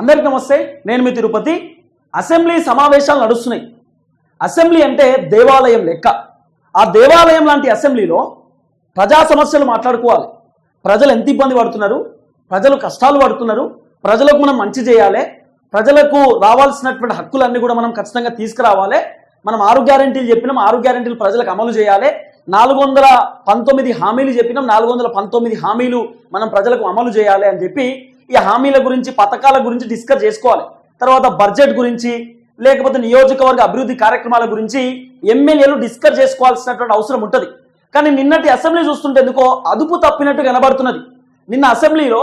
అందరికి నమస్తే నేను మీ తిరుపతి. అసెంబ్లీ సమావేశాలు నడుస్తున్నాయి. అసెంబ్లీ అంటే దేవాలయం లెక్క. ఆ దేవాలయం లాంటి అసెంబ్లీలో ప్రజా సమస్యలు మాట్లాడుకోవాలి. ప్రజలు ఎంత ఇబ్బంది పడుతున్నారు? ప్రజలు కష్టాలు పడుతున్నారు. ప్రజలకు మనం మంచి చేయాలి. ప్రజలకు రావాల్సినటువంటి హక్కులన్నీ కూడా మనం ఖచ్చితంగా తీసుకురావాలి. మనం ఆరు గ్యారంటీలు చెప్పినాం. ఆరు గ్యారంటీలు ప్రజలకు అమలు చేయాలి. నాలుగు వందల పంతొమ్మిది హామీలు చెప్పినాం. నాలుగు వందల పంతొమ్మిది హామీలు మనం ప్రజలకు అమలు చేయాలి అని చెప్పి ఈ హామీల గురించి పథకాల గురించి డిస్కస్ చేసుకోవాలి. తర్వాత బడ్జెట్ గురించి లేకపోతే నియోజకవర్గ అభివృద్ధి కార్యక్రమాల గురించి ఎమ్మెల్యేలు డిస్కస్ చేసుకోవాల్సినటువంటి అవసరం ఉంటుంది. కానీ నిన్నటి అసెంబ్లీ చూస్తుంటే ఎందుకో అదుపు తప్పినట్టు కనబడుతున్నది. నిన్న అసెంబ్లీలో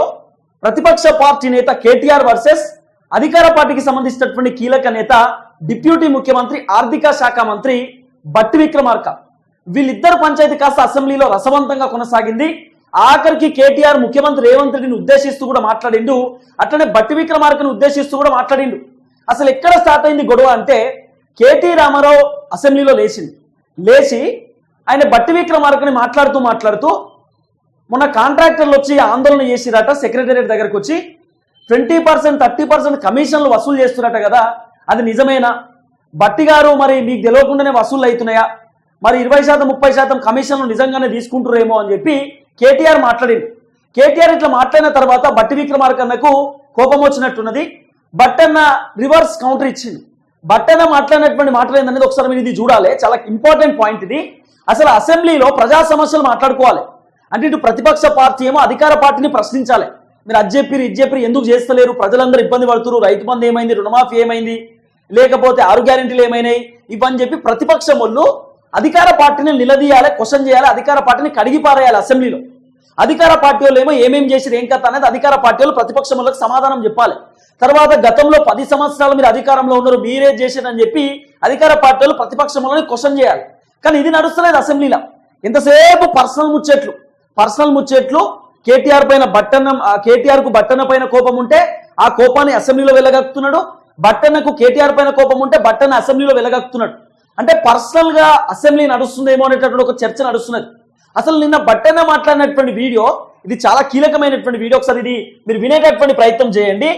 ప్రతిపక్ష పార్టీ నేత కేటీఆర్ వర్సెస్ అధికార పార్టీకి సంబంధించినటువంటి కీలక నేత డిప్యూటీ ముఖ్యమంత్రి ఆర్థిక శాఖ మంత్రి బట్టి విక్రమార్క. వీళ్ళిద్దరు పంచాయతీ కాస్త అసెంబ్లీలో రసవంతంగా కొనసాగింది. ఆఖరికి కేటీఆర్ ముఖ్యమంత్రి రేవంత్ రెడ్డిని ఉద్దేశిస్తూ కూడా మాట్లాడిండు. అట్లనే బట్టి విక్రమార్కని ఉద్దేశిస్తూ కూడా మాట్లాడిండు. అసలు ఎక్కడ స్టార్ట్ అయింది గొడవ అంటే కేటీ రామారావు అసెంబ్లీలో లేచింది. లేచి ఆయన బట్టి విక్రమార్కని మాట్లాడుతూ మాట్లాడుతూ మొన్న కాంట్రాక్టర్లు వచ్చి ఆందోళన చేసిరట సెక్రటేరియట్ దగ్గరకు వచ్చి ట్వంటీ పర్సెంట్ థర్టీ పర్సెంట్ కమిషన్లు వసూలు చేస్తున్నట్ట కదా అది నిజమేనా? బట్టి గారు మరి మీకు తెలియకుండానే వసూలు అవుతున్నాయా? మరి ఇరవై శాతం ముప్పై శాతం కమిషన్లు నిజంగానే తీసుకుంటురేమో అని చెప్పి కేటీఆర్ మాట్లాడింది. కేటీఆర్ ఇట్లా మాట్లాడిన తర్వాత బట్టి విక్రమార్కన్నకు కోపం వచ్చినట్టున్నది. బట్టన్న రివర్స్ కౌంటర్ ఇచ్చింది. బట్టన్న మాట్లాడినటువంటి మాటలు అనేది ఒకసారి మీరు ఇది చూడాలి. చాలా ఇంపార్టెంట్ పాయింట్ ఇది. అసలు అసెంబ్లీలో ప్రజా సమస్యలు మాట్లాడుకోవాలి. అంటే ఇటు ప్రతిపక్ష పార్టీ ఏమో అధికార పార్టీని ప్రశ్నించాలి. మీరు అది చెప్పిరు ఇది చెప్పిరు ఎందుకు చేస్తలేరు? ప్రజలందరూ ఇబ్బంది పడుతున్నారు. రైతు బంధు ఏమైంది? రుణమాఫీ ఏమైంది? లేకపోతే ఆరు గ్యారెంటీలు ఏమైనాయి? ఇవని చెప్పి ప్రతిపక్షం వాళ్ళు అధికార పార్టీని నిలదీయాలి క్వశ్చన్ చేయాలి అధికార పార్టీని కడిగి పారేయాలి అసెంబ్లీలో. అధికార పార్టీ వాళ్ళు ఏమో ఏమేం చేసిరు ఏం కథ అనేది అధికార పార్టీ వాళ్ళు సమాధానం చెప్పాలి. తర్వాత గతంలో పది సంవత్సరాలు మీరు అధికారంలో ఉన్నారు మీరే చేసిరని చెప్పి అధికార పార్టీ వాళ్ళు ప్రతిపక్షం క్వశ్చన్ చేయాలి. కానీ ఇది నడుస్తలేదు అసెంబ్లీలో. ఎంతసేపు పర్సనల్ ముచ్చట్లు. పర్సనల్ ముచ్చట్లు కేటీఆర్ పైన బట్టన్న కేటీఆర్కు బట్టన్న పైన కోపం ఉంటే ఆ కోపాన్ని అసెంబ్లీలో వెళ్ళగక్కుతున్నాడు బట్టన్నకు కేటీఆర్ పైన కోపం ఉంటే బట్టన్న అసెంబ్లీలో వెళ్ళగక్కుతున్నాడు అంటే పర్సనల్గా అసెంబ్లీ నడుస్తుందేమో అనేటటువంటి ఒక చర్చ నడుస్తున్నది. అసలు నిన్న బట్టన్న మాట్లాడినటువంటి వీడియో ఇది చాలా కీలకమైనటువంటి వీడియో. ఒకసారి ఇది మీరు వినేటటువంటి ప్రయత్నం చేయండి.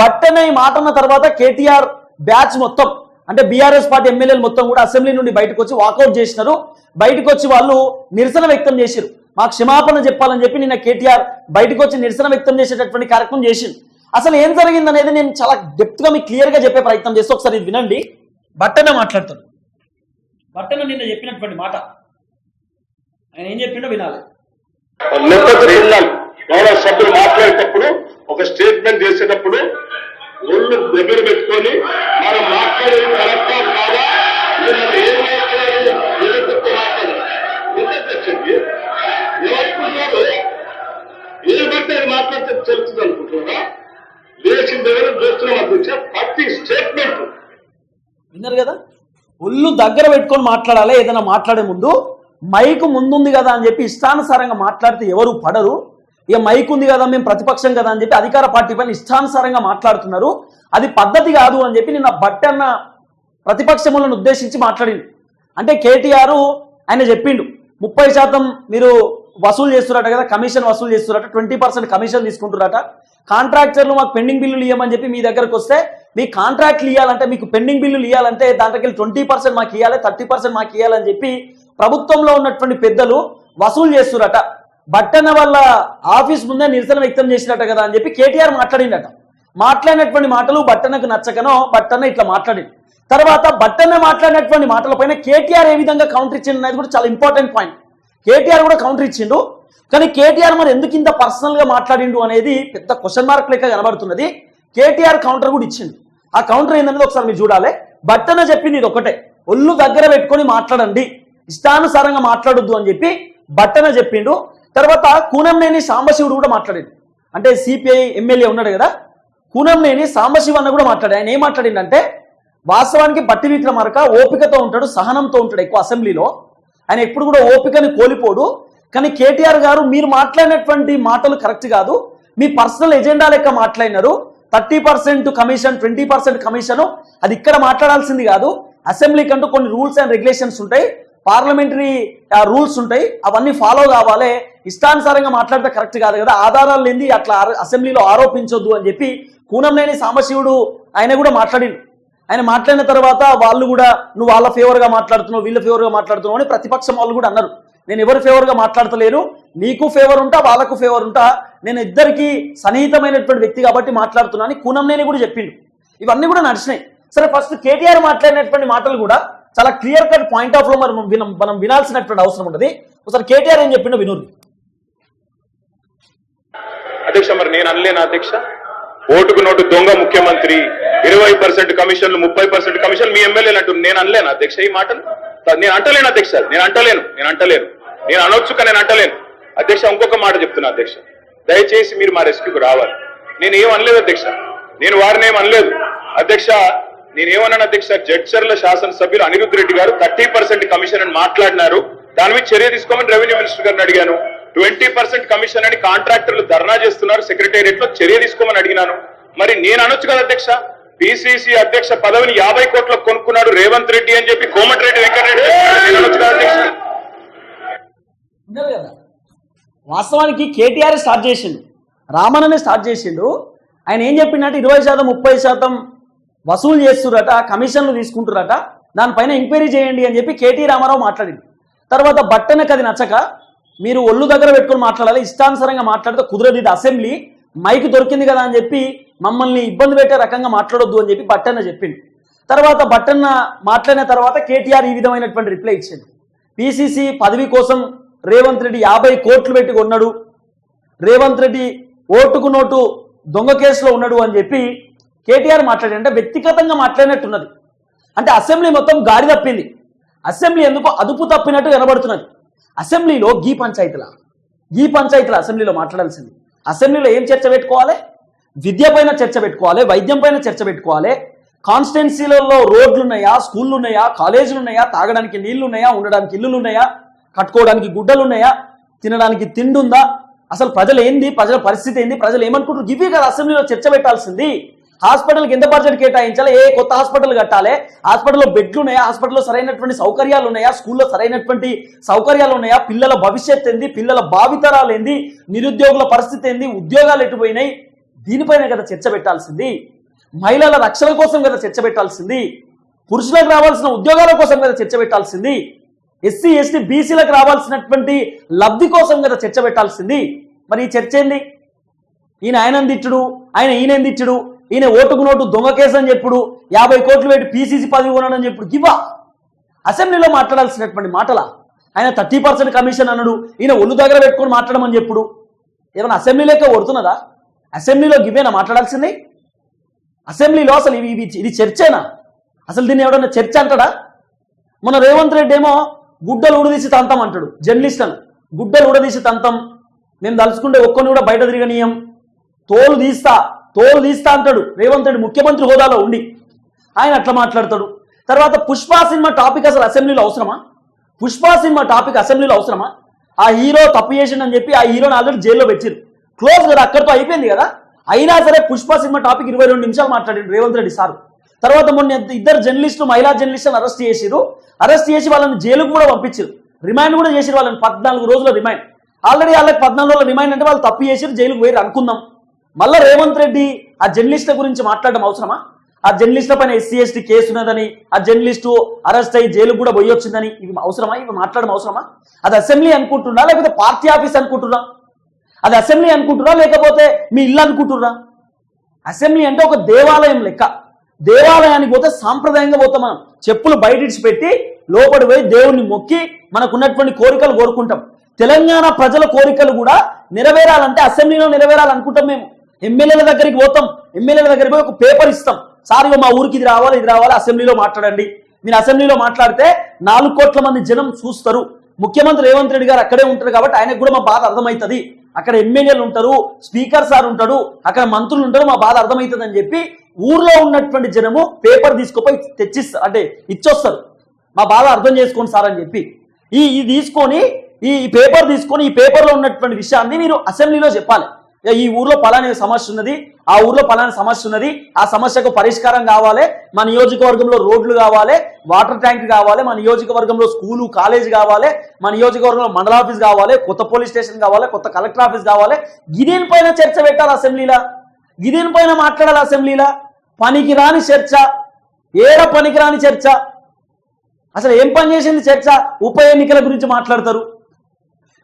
బట్టన్న ఈ మాట అన్న తర్వాత కేటీఆర్ బ్యాచ్ మొత్తం అంటే బీఆర్ఎస్ పార్టీ ఎమ్మెల్యేలు మొత్తం కూడా అసెంబ్లీ నుండి బయటకు వచ్చి వాకౌట్ చేసినారు. బయటకు వచ్చి వాళ్ళు నిరసన వ్యక్తం చేశారు మాకు క్షమాపణ చెప్పాలని చెప్పి నిన్న కేటీఆర్ బయటకు వచ్చి నిరసన వ్యక్తం చేసేటటువంటి కార్యక్రమం చేసింది అసలు ఏం జరిగిందనేది నేను చాలా డెప్త్గా మీకు క్లియర్గా చెప్పే ప్రయత్నం చేస్తే ఒకసారి ఇది వినండి. బట్టనే మాట్లాడుతాను బట్టన్న నిన్న చెప్పినటువంటి మాట. ఆయన ఏం చెప్పిండో వినాలి. గౌరవ సభ్యులు మాట్లాడేటప్పుడు ఒక స్టేట్మెంట్ చేసేటప్పుడు ఒళ్ళు దగ్గర పెట్టుకొని మనం మాట్లాడేది కరెక్టా కాదా ఇది మనం ఏం మాట్లాడాలి నిబద్ధత మాట్లాడాలి నిబద్ధత వచ్చింది ఎవరుకున్నారు ఏ బట్టి అది మాట్లాడితే తెలుస్తుంది అనుకుంటున్నారా లేచిన దగ్గర చూస్తున్నాం అధ్యక్ష ప్రతి స్టేట్మెంట్ విన్నారు కదా ఒళ్ళు దగ్గర పెట్టుకొని మాట్లాడాలి? ఏదైనా మాట్లాడే ముందు? మైకు ముందుంది కదా అని చెప్పి ఇష్టానుసారంగా మాట్లాడితే ఎవరు పడరు. ఇక మైక్ ఉంది కదా మేము ప్రతిపక్షం కదా అని చెప్పి అధికార పార్టీ పైన ఇష్టానుసారంగా మాట్లాడుతున్నారు. అది పద్ధతి కాదు అని చెప్పి నిన్న బట్టన్న ప్రతిపక్షములను ఉద్దేశించి మాట్లాడింది అంటే కేటీఆర్ ఆయన చెప్పిండు ముప్పై శాతం మీరు వసూలు చేస్తున్నారట కదా కమిషన్ వసూలు చేస్తున్నారట ట్వంటీ పర్సెంట్ కమిషన్ తీసుకుంటున్నారట కాంట్రాక్టర్లు మాకు పెండింగ్ బిల్లులు ఇవ్వమని చెప్పి మీ దగ్గరకు వస్తే మీ కాంట్రాక్ట్లు ఇవ్వాలంటే మీకు పెండింగ్ బిల్లులు ఇవ్వాలంటే దాంట్లోకి ట్వంటీ పర్సెంట్ మాకు ఇవ్వాలి థర్టీ పర్సెంట్ మాకు ఇవ్వాలని చెప్పి ప్రభుత్వంలో ఉన్నటువంటి పెద్దలు వసూలు చేస్తురట. బట్టన వల్ల ఆఫీస్ ముందే నిరసన వ్యక్తం చేసినట్ట కదా అని చెప్పి కేటీఆర్ మాట్లాడిండట. మాట్లాడినటువంటి మాటలు బట్టనకు నచ్చకనో బట్టన ఇట్లా మాట్లాడింది. తర్వాత బట్టన మాట్లాడినటువంటి మాటలపైన కేటీఆర్ ఏ విధంగా కౌంటర్ ఇచ్చింది అనేది కూడా చాలా ఇంపార్టెంట్ పాయింట్ కేటీఆర్ కూడా కౌంటర్ ఇచ్చిండు. కానీ కేటీఆర్ మరి ఎందుకు ఇంత పర్సనల్గా మాట్లాడిండు అనేది పెద్ద క్వశ్చన్ మార్క్ లెక్క కనబడుతున్నది. కేటీఆర్ కౌంటర్ కూడా ఇచ్చింది ఆ కౌంటర్ ఏందనేది ఒకసారి మీరు చూడాలి. బట్టన చెప్పింది ఇది ఒకటే. ఒళ్ళు దగ్గర పెట్టుకొని మాట్లాడండి. ఇష్టానుసారంగా మాట్లాడొద్దు అని చెప్పి బట్టన చెప్పిండు. తర్వాత కూనంనేని సాంబశివుడు కూడా మాట్లాడింది అంటే సిపిఐ ఎమ్మెల్యే ఉన్నాడు కదా. కూనంనేని సాంబశివ అన్న కూడా మాట్లాడాడు. ఆయన ఏం మాట్లాడిందంటే వాస్తవానికి బట్టి విక్రమార్క ఓపికతో ఉంటాడు సహనంతో ఉంటాడు ఎక్కువ అసెంబ్లీలో. ఆయన ఎప్పుడు కూడా ఓపికని కోల్పోడు. కానీ కేటీఆర్ గారు మీరు మాట్లాడినటువంటి మాటలు కరెక్ట్ కాదు. మీ పర్సనల్ ఎజెండా లెక్క మాట్లాడినారు. Thirty percent commission twenty percent commission అది ఇక్కడ మాట్లాడాల్సింది కాదు. అసెంబ్లీ కంటూ కొన్ని రూల్స్ అండ్ రెగ్యులేషన్స్ ఉంటాయి. పార్లమెంటరీ రూల్స్ ఉంటాయి. అవన్నీ ఫాలో కావాలి. ఇష్టానుసారంగా మాట్లాడితే కరెక్ట్ కాదు కదా. ఆధారాలు లేని అట్లా అసెంబ్లీలో ఆరోపించొద్దు అని చెప్పి కూనంనేని సాంబశివుడు ఆయన కూడా మాట్లాడిండు. ఆయన మాట్లాడిన తర్వాత వాళ్ళు కూడా నువ్వు వాళ్ళ ఫేవర్గా మాట్లాడుతున్నావు వీళ్ళ ఫేవర్గా మాట్లాడుతున్నావు అని ప్రతిపక్షం వాళ్ళు కూడా అన్నారు. నేను ఎవరి ఫేవర్గా మాట్లాడతలేను నీకు ఫేవర్ ఉంటా వాళ్ళకు ఫేవర్ ఉంటా. నేను ఇద్దరికి సన్నిహితమైనటువంటి వ్యక్తి కాబట్టి మాట్లాడుతున్నా అని కూనంనేని కూడా చెప్పిండు. ఇవన్నీ కూడా నడిచినాయి. సరే ఫస్ట్ కేటీఆర్ మాట్లాడినటువంటి మాటలు కూడా చాలా క్లియర్ కట్ పాయింట్ ఆఫ్లో మరి మనం మనం వినాల్సినటువంటి అవసరం ఉంటుంది ఒకసారి కేటీఆర్ ఏం చెప్పిండు వినూర్ అధ్యక్ష మరి నేను అనలేను అధ్యక్ష? ఓటుకు నోటు దొంగ ముఖ్యమంత్రి ఇరవై పర్సెంట్ కమిషన్లు ముప్పై పర్సెంట్ కమిషన్ మీ ఎమ్మెల్యేలు అంటున్నారు. నేను అనలేను అధ్యక్ష ఈ మాటలు? నేను అంటలేను అధ్యక్ష నేను అంటలేను. నేను అంటలేను. నేను అనొచ్చు కానీ నేను అంటలేను. అధ్యక్ష ఇంకొక మాట చెప్తున్నా అధ్యక్ష. దయచేసి మీరు మా రెస్క్యూకి రావాలి. నేను ఏం అనలేదు అధ్యక్ష. నేను వారిని ఏం అనలేదు. అధ్యక్ష నేనేమన్నాను అధ్యక్ష జడ్చర్ల శాసనసభ్యులు అనిరుద్ధ్ రెడ్డి గారు థర్టీ పర్సెంట్ కమిషన్ అని మాట్లాడినారు. దాని మీద చర్య తీసుకోమని రెవెన్యూ మినిస్టర్ గారిని అడిగాను. ట్వంటీ పర్సెంట్ కమిషన్ అని కాంట్రాక్టర్లు ధర్నా చేస్తున్నారు. సెక్రటేరియట్లో చర్య తీసుకోమని అడిగినాను. మరి నేను అనొచ్చు కదా అధ్యక్ష? పిసిసి అధ్యక్ష పదవిని యాభై కోట్లకు కొనుక్కున్నాడు రేవంత్ రెడ్డి అని చెప్పి కోమటిరెడ్డి వెంకటరెడ్డి వాస్తవానికి కేటీఆర్ స్టార్ట్ చేసిండు రామన్ననే స్టార్ట్ చేసిండు. ఆయన ఏం చెప్పిండంటే ఇరవై శాతం ముప్పై శాతం వసూలు చేస్తురట కమిషన్లు తీసుకుంటురట దానిపైన ఎంక్వైరీ చేయండి అని చెప్పి కేటీ రామారావు మాట్లాడింది తర్వాత బట్టనకు అది నచ్చక మీరు ఒళ్ళు దగ్గర పెట్టుకొని మాట్లాడాలి ఇష్టానుసారంగా మాట్లాడితే కుదరదు ఇది అసెంబ్లీ. మైక్ దొరికింది కదా అని చెప్పి మమ్మల్ని ఇబ్బంది పెట్టే రకంగా మాట్లాడొద్దు అని చెప్పి బట్టన్న చెప్పిండు. తర్వాత బట్టన్న మాట్లాడిన తర్వాత కేటీఆర్ ఈ విధమైనటువంటి రిప్లై ఇచ్చింది పిసిసి పదవి కోసం రేవంత్ రెడ్డి యాభై కోట్లు పెట్టి కొన్నాడు. రేవంత్ రెడ్డి ఓటుకు నోటు దొంగ కేసులో ఉన్నాడు అని చెప్పి కేటీఆర్ మాట్లాడాడు. అంటే వ్యక్తిగతంగా మాట్లాడినట్టున్నది. అంటే అసెంబ్లీ మొత్తం గాడి తప్పింది. అసెంబ్లీ ఎందుకో అదుపు తప్పినట్టు వినబడుతున్నది అసెంబ్లీలో గీ పంచాయతీల. గీ పంచాయతీల అసెంబ్లీలో మాట్లాడాల్సింది. అసెంబ్లీలో ఏం చర్చ పెట్టుకోవాలి? విద్య పైన చర్చ పెట్టుకోవాలి వైద్యం పైన చర్చ పెట్టుకోవాలి. కాన్స్టిట్యున్సీలలో రోడ్లు ఉన్నాయా స్కూళ్ళు ఉన్నాయా కాలేజీలు ఉన్నాయా తాగడానికి నీళ్ళు ఉన్నాయా ఉండడానికి ఇల్లులు ఉన్నాయా కట్టుకోవడానికి గుడ్డలు ఉన్నాయా తినడానికి తిండి ఉందా? అసలు ప్రజలు ఏంది? ప్రజల పరిస్థితి ఏంది? ప్రజలు ఏమనుకుంటారు ఇవి కదా అసెంబ్లీలో చర్చ పెట్టాల్సింది. హాస్పిటల్కి ఎంత బడ్జెట్ కేటాయించాలి? ఏ కొత్త హాస్పిటల్ కట్టాలి? హాస్పిటల్లో బెడ్లు ఉన్నాయా హాస్పిటల్లో సరైనటువంటి సౌకర్యాలు ఉన్నాయా స్కూల్లో సరైనటువంటి సౌకర్యాలు ఉన్నాయా పిల్లల భవిష్యత్ ఏంది? పిల్లల భావితరాలు ఏంది? నిరుద్యోగుల పరిస్థితి ఏంది? ఉద్యోగాలు ఎటుపోయినాయి దీనిపైన కదా చర్చ పెట్టాల్సింది. మహిళల రక్షణ కోసం కదా చర్చ పెట్టాల్సింది. పురుషులకు రావాల్సిన ఉద్యోగాల కోసం కదా చర్చ పెట్టాల్సింది. ఎస్సీ ఎస్టీ బీసీలకు రావాల్సినటువంటి లబ్ధి కోసం కదా చర్చ పెట్టాల్సింది. మరి ఈ చర్చ ఏంది? ఈయన ఆయన తిట్టుడు? ఆయన ఈయన తిట్టుడు? ఈయన ఓటుకు నోటు దొంగ కేసు అని చెప్పుడు యాభై కోట్లు పెట్టి పీసీసీ పదవి కొనని చెప్పుడు. గివా అసెంబ్లీలో మాట్లాడాల్సినటువంటి మాటల. ఆయన థర్టీ పర్సెంట్ కమిషన్ అన్నాడు ఈయన ఒళ్ళు దగ్గర పెట్టుకొని మాట్లాడమని చెప్పుడు. ఏమైనా అసెంబ్లీలోకే కొడుతున్నదా అసెంబ్లీలో గివేనా మాట్లాడాల్సింది? అసెంబ్లీలో అసలు ఇవి ఇది చర్చేనా? అసలు దీన్ని ఎవడన్నా చర్చ అంటాడా? మన రేవంత్ రెడ్డి ఏమో గుడ్డలు ఊడదీసి తంతం అంటాడు జర్నలిస్టులను. గుడ్డలు ఉడదీసి తంతం. మేము తలుచుకుంటే ఒక్కరిని కూడా బయట తిరగనీయం. తోలు తీస్తా. తోలు తీస్తా అంటాడు. రేవంత్ రెడ్డి ముఖ్యమంత్రి హోదాలో ఉండి. ఆయన అట్లా మాట్లాడతాడు. తర్వాత పుష్ప సినిమా టాపిక్ అసలు అసెంబ్లీలో అవసరమా? పుష్ప సినిమా టాపిక్ అసెంబ్లీలో అవసరమా? ఆ హీరో తప్పు చేసిండని చెప్పి ఆ హీరోని ఆల్రెడీ జైల్లో పెట్టిరు. క్లోజ్ కదా అక్కడితో అయిపోయింది కదా? అయినా సరే పుష్ప సినిమా టాపిక్ ఇరవై రెండు నిమిషాలు మాట్లాడిండు రేవంత్ రెడ్డి సార్. తర్వాత మొన్న ఇద్దరు జర్నలిస్టులు మహిళా జర్నలిస్టులను అరెస్ట్ చేసిరు అరెస్ట్ చేసి వాళ్ళని జైలుకు కూడా పంపించారు రిమాండ్ కూడా చేసిరు వాళ్ళని పద్నాలుగు రోజుల రిమాండ్. ఆల్రెడీ వాళ్ళకి పద్నాలుగు రోజుల రిమాండ్ అంటే వాళ్ళు తప్పు చేసిరు జైలుకు పోయి అనుకుందాం. మళ్ళా రేవంత్ రెడ్డి ఆ జర్నలిస్టుల గురించి మాట్లాడడం అవసరమా? ఆ జర్నలిస్టుల పైన ఎస్సీ ఎస్టీ కేసు ఉన్నదని ఆ జర్నలిస్టు అరెస్ట్ అయ్యి జైలుకు కూడా పోయొచ్చిందని ఇవి అవసరమా? ఇవి మాట్లాడడం అవసరమా? అది అసెంబ్లీ అనుకుంటున్నా లేకపోతే పార్టీ ఆఫీస్ అనుకుంటున్నా అది అసెంబ్లీ అనుకుంటున్నా లేకపోతే మీ ఇల్లు అనుకుంటున్నా అసెంబ్లీ అంటే ఒక దేవాలయం లెక్క. దేవాలయానికి పోతే సాంప్రదాయంగా పోతాం మనం. చెప్పులు బయట పెట్టి లోపడి పోయి దేవుణ్ణి మొక్కి మనకున్నటువంటి కోరికలు కోరుకుంటాం. తెలంగాణ ప్రజల కోరికలు కూడా నెరవేరాలంటే అసెంబ్లీలో నెరవేరాలనుకుంటాం మేము. ఎమ్మెల్యేల దగ్గరికి పోతాం. ఎమ్మెల్యేల దగ్గరికి పోయి ఒక పేపర్ ఇస్తాం. సార్ మా ఊరికి ఇది రావాలి ఇది రావాలి అసెంబ్లీలో మాట్లాడండి. మీరు అసెంబ్లీలో మాట్లాడితే నాలుగు కోట్ల మంది జనం చూస్తారు. ముఖ్యమంత్రి రేవంత్ రెడ్డి గారు అక్కడే ఉంటారు కాబట్టి ఆయనకు కూడా మా బాధ అర్థమవుతుంది. అక్కడ ఎమ్మెల్యేలు ఉంటారు స్పీకర్ సార్ ఉంటాడు అక్కడ మంత్రులు ఉంటారు మా బాధ అర్థమవుతుంది అని చెప్పి ఊర్లో ఉన్నటువంటి జనము పేపర్ తీసుకుపోయి తెచ్చిస్తారు అంటే ఇచ్చొస్తారు. మా బాధ అర్థం చేసుకోండి సార్ అని చెప్పి. ఈ ఇది తీసుకొని ఈ పేపర్ తీసుకొని ఈ పేపర్లో ఉన్నటువంటి విషయాన్ని మీరు అసెంబ్లీలో చెప్పాలి. ఈ ఊర్లో పలాని సమస్య ఉన్నది ఆ ఊర్లో పలాని సమస్య ఉన్నది ఆ సమస్యకు పరిష్కారం కావాలి మా నియోజకవర్గంలో రోడ్లు కావాలి వాటర్ ట్యాంక్ కావాలి మా నియోజకవర్గంలో స్కూలు కాలేజ్ కావాలి మా నియోజకవర్గంలో మండల ఆఫీస్ కావాలి కొత్త పోలీస్ స్టేషన్ కావాలి కొత్త కలెక్టర్ ఆఫీస్ కావాలి గిదేని పైన చర్చ పెట్టాలి అసెంబ్లీలా? గిదేని పైన మాట్లాడాలి అసెంబ్లీలా? పనికి రాని చర్చ ఏడ పనికి రాని చర్చ? అసలు ఏం పని చేసింది చర్చ? ఉప ఎన్నికల గురించి మాట్లాడతారు.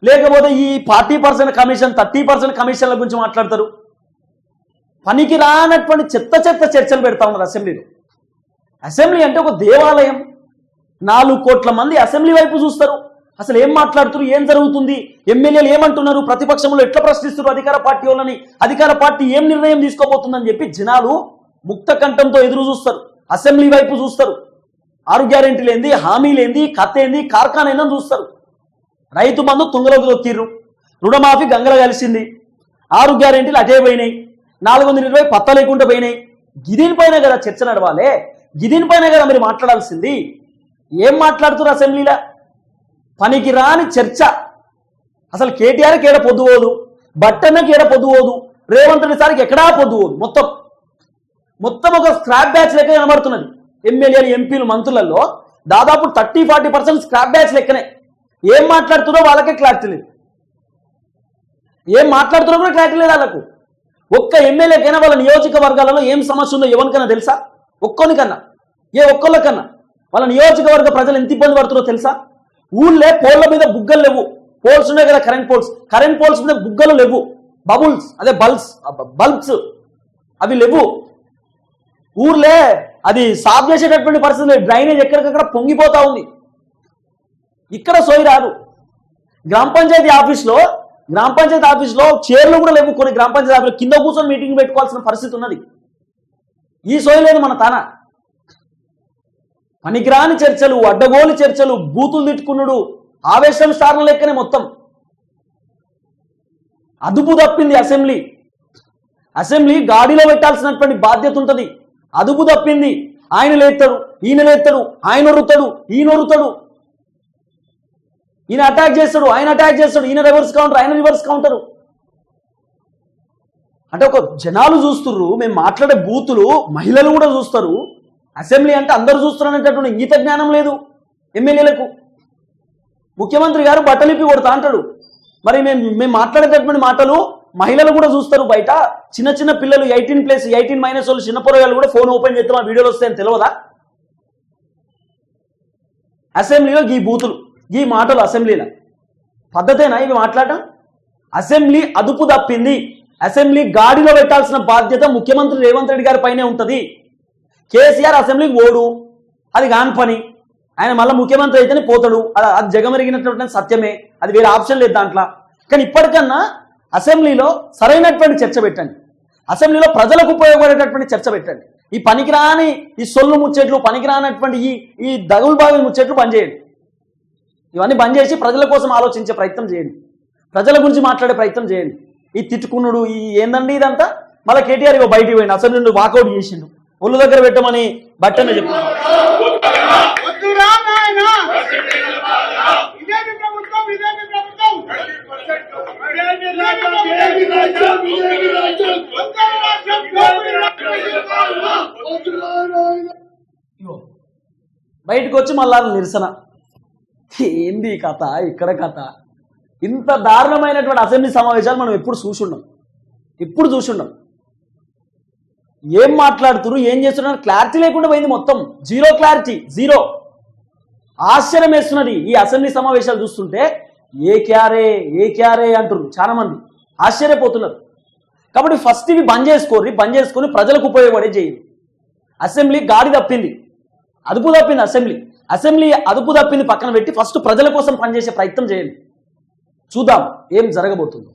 లేకపోతే ఈ forty percent commission thirty percent కమిషన్ల గురించి మాట్లాడతారు? పనికి రానటువంటి చెత్త చెత్త చర్చలు పెడతా ఉన్నారు అసెంబ్లీలో. అసెంబ్లీ అంటే ఒక దేవాలయం. నాలుగు కోట్ల మంది అసెంబ్లీ వైపు చూస్తారు. అసలు ఏం మాట్లాడుతున్నారు ఏం జరుగుతుంది? ఎమ్మెల్యేలు ఏమంటున్నారు? ప్రతిపక్షంలో ఎట్లా ప్రశ్నిస్తున్నారు అధికార పార్టీ వాళ్ళని? అధికార పార్టీ ఏం నిర్ణయం తీసుకోబోతుందని చెప్పి జనాలు ముక్త కంఠంతో ఎదురు చూస్తారు. అసెంబ్లీ వైపు చూస్తారు. ఆరు గ్యారెంటీ లేనిది హామీ ఏంది కథ ఏంది కార్ఖానా చూస్తారు. రైతు బంధు తుంగలోకి దొక్కిర్రు రుణమాఫీ గంగలో కలిసింది. ఆరు గ్యారెంటీలు అటే పోయినాయి. నాలుగు వందల ఇరవై పత్త లేకుండా పోయినాయి. గిదిని పైన కదా చర్చ నడవాలి? గిదిని పైన కదా మీరు మాట్లాడాల్సింది? ఏం మాట్లాడుతున్నారు అసెంబ్లీలో? పనికి రాని చర్చ. అసలు కేటీఆర్కి ఏడ పొద్దుపోదు బట్టన్నకి ఏడ పొద్దుపోదు రేవంత్ రెడ్డి సార్కి ఎక్కడా పొద్దుపోదు మొత్తం. మొత్తం ఒక స్క్రాప్ బ్యాచ్ లెక్క కనబడుతున్నది. ఎమ్మెల్యేలు ఎంపీలు మంత్రులలో దాదాపు thirty forty percent scrap batch లెక్కనే. ఏం మాట్లాడుతున్నారో వాళ్ళకే క్లారిటీ లేదు. ఏం మాట్లాడుతున్నారో కూడా క్లారిటీ లేదు వాళ్ళకు. ఒక్క ఎమ్మెల్యేకైనా వాళ్ళ నియోజకవర్గాలలో ఏం సమస్య ఉందో ఎవరికైనా తెలుసా? ఒక్కొనికన్నా. ఏ ఒక్కళ్ళకన్నా. వాళ్ళ నియోజకవర్గ ప్రజలు ఎంత ఇబ్బంది పడుతున్నారో తెలుసా? ఊళ్ళే పోల్ల మీద బుగ్గలు లేవు. పోల్స్ ఉన్నాయి కదా కరెంట్ పోల్స్. కరెంట్ పోల్స్ మీద బుగ్గలు లేవు. బబుల్స్ అదే బల్బ్స్ బల్బ్స్. అవి లేవు. ఊర్లే అది సాఫ్ చేసేటటువంటి పరిస్థితి లేదు డ్రైనేజ్ ఎక్కడికక్కడ పొంగిపోతా ఉంది. ఇక్కడ సోయి రాదు. గ్రామ పంచాయతీ ఆఫీస్లో గ్రామ పంచాయతీ ఆఫీస్లో చైర్లు కూడా లేవు కొన్ని గ్రామ పంచాయతీ ఆఫీస్లో. కింద కూర్చొని మీటింగ్ పెట్టుకోవాల్సిన పరిస్థితి ఉన్నది. ఈ సోయి లేదు మన తాన? పనికిరాని చర్చలు అడ్డగోలు చర్చలు బూతులు తిట్టుకున్నాడు. ఆవేశం స్టార్ల లెక్కనే మొత్తం. అదుపు తప్పింది అసెంబ్లీ. అసెంబ్లీ గాడిలో పెట్టాల్సినటువంటి బాధ్యత ఉంటుంది. అదుపు తప్పింది. ఆయన లేస్తాడు ఈయన లేస్తాడు ఆయన రుతాడు ఈయన రుతాడు. ఈయన అటాక్ చేస్తాడు ఆయన అటాక్ చేస్తాడు ఈయన రివర్స్ కౌంటర్ ఆయన రివర్స్ కౌంటరు అంటే ఒక జనాలు చూస్తుర్రు మేము మాట్లాడే బూతులు మహిళలు కూడా చూస్తారు. అసెంబ్లీ అంటే అందరూ చూస్తున్నారనేటటువంటి ఇంగిత జ్ఞానం లేదు ఎమ్మెల్యేలకు. ముఖ్యమంత్రి గారు బట్టలిప్పి కొడతా అంటాడు. మరి మేము మేము మాట్లాడేటటువంటి మాటలు మహిళలు కూడా చూస్తారు బయట. చిన్న చిన్న పిల్లలు ఎయిటీన్ ప్లస్ ఎయిటీన్ మైనస్ వాళ్ళు చిన్న పొరగాళ్ళు కూడా ఫోన్ ఓపెన్ చేస్తే మా వీడియోలు వస్తాయని తెలియదా అసెంబ్లీలో ఈ బూతులు. ఈ మాటలు అసెంబ్లీలో. పద్ధతేనా ఇవి మాట్లాడటం? అసెంబ్లీ అదుపు తప్పింది. అసెంబ్లీ గాడిలో పెట్టాల్సిన బాధ్యత ముఖ్యమంత్రి రేవంత్ రెడ్డి గారి పైనే ఉంటుంది. కేసీఆర్ అసెంబ్లీకి ఓడు. అది కాని పని. ఆయన మళ్ళీ ముఖ్యమంత్రి అయితేనే పోతాడు. అది అది జగమెరిగినటువంటి సత్యమే. అది వేరే ఆప్షన్ లేదు దాంట్లో. కానీ ఇప్పటికన్నా అసెంబ్లీలో సరైనటువంటి చర్చ పెట్టండి. అసెంబ్లీలో ప్రజలకు ఉపయోగపడేటటువంటి చర్చ పెట్టండి. ఈ పనికిరాని ఈ సొల్లు ముచ్చట్లు పనికిరానటువంటి ఈ ఈ దగులు బావి ముచ్చట్లు పనిచేయండి. చేయండి ఇవన్నీ బంద్ చేసి ప్రజల కోసం ఆలోచించే ప్రయత్నం చేయండి. ప్రజల గురించి మాట్లాడే ప్రయత్నం చేయండి. ఈ తిట్టుకునుడు ఈ ఏందండి ఇదంతా? మళ్ళీ కేటీఆర్ ఇవ్వ బయటికి పోయింది అసలు నుండి వాకౌట్ చేసిండు. ఒళ్ళు దగ్గర పెట్టమని బట్టనే చెప్పి. బయటకు వచ్చి మళ్ళా నిరసన. ఏంది కథ? ఇక్కడ కథ. ఇంత దారుణమైనటువంటి అసెంబ్లీ సమావేశాలు మనం ఎప్పుడు చూసుండం. ఎప్పుడు చూసుండం. ఏం మాట్లాడుతున్నారు? ఏం చేస్తున్నారు? క్లారిటీ లేకుండా పోయింది మొత్తం. Zero clarity zero. ఆశ్చర్యం వేస్తున్నది ఈ అసెంబ్లీ సమావేశాలు చూస్తుంటే ఏ క్యారే ఏ క్యారే అంటున్నారు చాలా మంది ఆశ్చర్యపోతున్నారు. కాబట్టి ఫస్ట్ ఇవి బంద్ చేసుకోర్రి బంద్ చేసుకొని ప్రజలకు ఉపయోగపడే చేయండి అసెంబ్లీ గాడి తప్పింది. అదుపు తప్పింది అసెంబ్లీ. అసెంబ్లీ అదుపు తప్పింది పక్కన పెట్టి ఫస్ట్ ప్రజల కోసం పనిచేసే ప్రయత్నం చేయండి. చూద్దాం ఏం జరగబోతుందో.